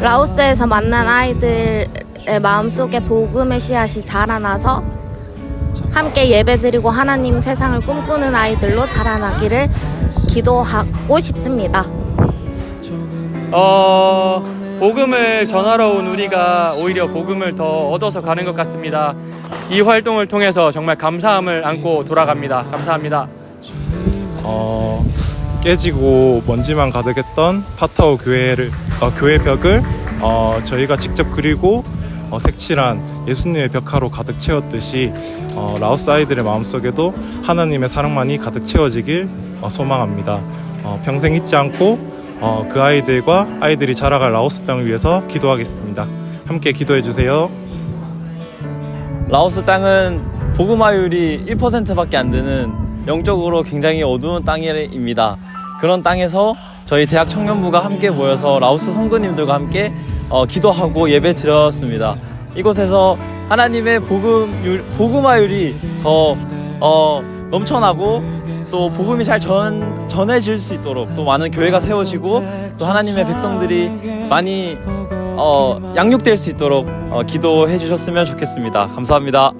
라오스에서 만난 아이들의 마음속에 복음의 씨앗이 자라나서 함께 예배드리고 하나님 세상을 꿈꾸는 아이들로 자라나기를 기도하고 싶습니다. 어, 복음을 전하러 온 우리가 오히려 복음을 더 얻어서 가는 것 같습니다. 이 활동을 통해서 정말 감사함을 안고 돌아갑니다. 감사합니다. 어, 깨지고 먼지만 가득했던 파타오 교회를 어, 교회 벽을 어, 저희가 직접 그리고 어, 색칠한 예수님의 벽화로 가득 채웠듯이 어, 라오스 아이들의 마음속에도 하나님의 사랑만이 가득 채워지길 어, 소망합니다. 어, 평생 잊지 않고 어, 그 아이들과 아이들이 자라갈 라오스 땅을 위해서 기도하겠습니다. 함께 기도해 주세요. 라오스 땅은 보그마율이 1%밖에 안 되는 영적으로 굉장히 어두운 땅입니다. 그런 땅에서 저희 대학 청년부가 함께 모여서 라오스 성도님들과 함께 어, 기도하고 예배 드렸습니다. 이곳에서 하나님의 복음 복음화율이 더 어, 넘쳐나고 또 복음이 잘 전, 전해질 수 있도록 또 많은 교회가 세워지고 또 하나님의 백성들이 많이 어, 양육될 수 있도록 어, 기도해 주셨으면 좋겠습니다. 감사합니다.